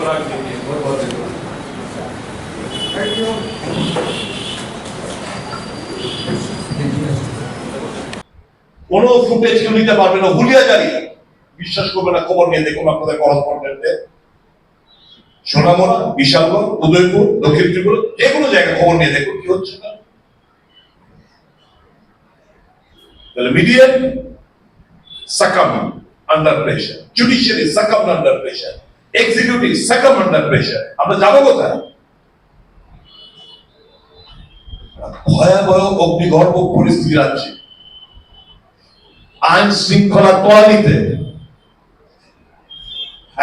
राजनीति है बहुत बहुत धन्यवाद কোন ফুটেজ কেউ নিতে পারবে না হুলিয়া জারি বিশ্বাস করবে না খবর নিয়ে দেখুন আপনাদের করসপন্ডেন্টে সোনামরা বিশালগড় উদয়পুর দক্ষিণ ত্রিপুরা যে কোনো জায়গায় খবর নিয়ে দেখুন কি হচ্ছে না তাহলে media succumb under pressure judiciary succumb under pressure executive succumb under pressure আমরা যাব কোথায়? ভয়াবহ অগ্নিগর্ভ পরিস্থিতি আইন শৃঙ্খলা তোয়ালিতে।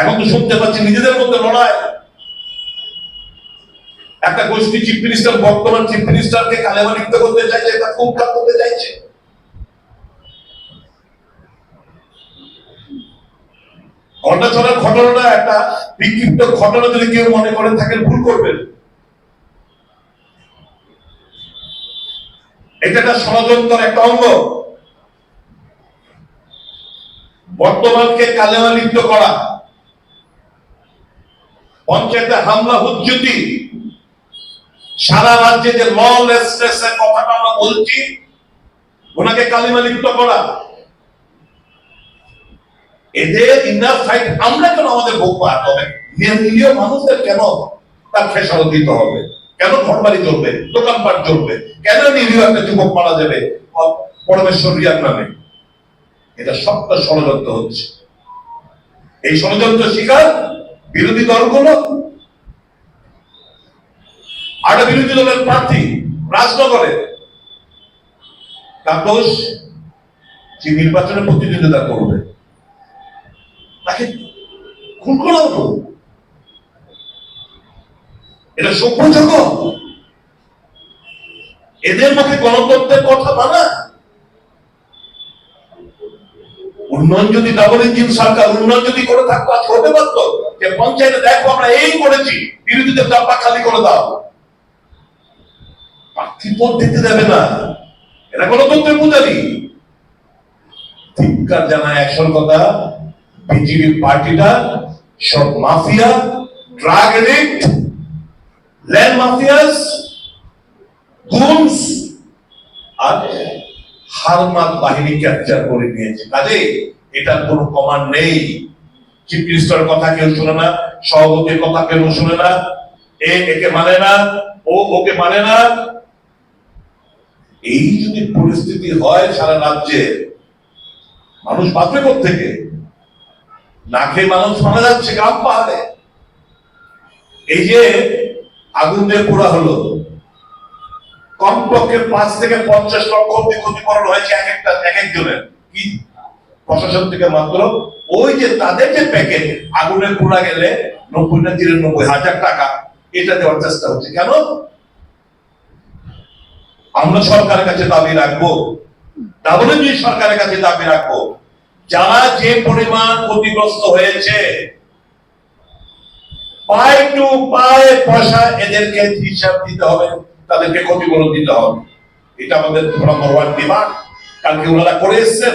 এখন তো শুনতে পাচ্ছি নিজেদের মধ্যে লড়াই। একটা গোষ্ঠী চিফ মিনিস্টার বর্তমান চিফ মিনিস্টারকে কালেমা লিপ্ত করতে চাইছে, একটা খুব করতে চাইছে। ঘটনা চলার ঘটনাটা একটা বিক্ষিপ্ত ঘটনা যদি কেউ মনে করেন থাকেন ভুল করবেন। এটা একটা ষড়যন্ত্রের একটা অঙ্গ। বর্তমানকে কালেমা লিপ্ত করা, পঞ্চায়েতে হামলা, হুজ্জুতি, সারা রাজ্যে যে ললেসনেসের কথাটা আমরা বলছি, ওনাকে কালিমা লিপ্ত করা। এদের ইনার ফাইট আমরা কেন আমাদের ভোগ হবে? মানুষদের কেন তার দিতে হবে? কেন চলবে দোকানপাট চলবে কেন নিরীহ একটা যুবক মারা যাবে? পরমেশ্বর রিয়ার নামে। এটা সবটা ষড়যন্ত্র হচ্ছে। এই ষড়যন্ত্র শিকার বিরোধী দলগুলো আটা বিরোধী দলের প্রার্থী রাজনগরে। দোষ যে নির্বাচনে প্রতিদ্বন্দ্বিতা করবে। তাকে খুন করা হলো এটা সভ্য জগৎ। এদের মুখে গণতন্ত্রের কথা মানা উন্নয়ন যদি ডাবল ইঞ্জিন সরকার, উন্নয়ন যদি করে থাকতো, আজকে হতে পারতো যে পঞ্চায়েতে দেখো আমরা এই করেছি, বিরোধীদের ডাব্বা খালি করে দাও। প্রার্থী পদ দিতে দেবে না। এরা গণতন্ত্রের পূজারি। ধিক্কার জানায় একশোর কথা। বিজেপি পার্টিটা সব mafia drug addict land mafias goons আর হারমাত বাহিনী ক্যাপচার করে নিয়েছে। কাজে এটার কোনো কমান্ড নেই। চিফ মিনিস্টার কথা কেউ শুনে না, সভাপতির কথা কেউ শুনে না, এ একে মানে না, ও ওকে মানে না। এই যদি পরিস্থিতি হয় সারা রাজ্যে, মানুষ বাঁচবে থেকে না মানুষ মারা যাচ্ছে পাহাড়ে। এই যে আগুন দিয়ে পোড়া হলো, কমপক্ষে পাঁচ থেকে পঞ্চাশ লক্ষ অব্দি ক্ষতিপূরণ হয়েছে এক একটা, এক একজনের। কি? প্রশাসন থেকে মাত্র ওই যে তাদের যে প্যাকেট আগুনে পোড়া গেলে নব্বই না তিরানব্বই হাজার টাকা, এটা দেওয়ার চেষ্টা হচ্ছে। কেন? আমরা সরকারের কাছে দাবি রাখব। তাহলে যে সরকারের কাছে দাবি রাখব। যারা যে পরিমাণ ক্ষতিগ্রস্ত হয়েছে, পায় টু পায় পয়সা এদেরকে হিসাব দিতে হবে, তাদেরকে ক্ষতিপূরণ দিতে হবে। এটা আমাদের ওয়ান ডিমান্ড কালকে ওনারা করে এসছেন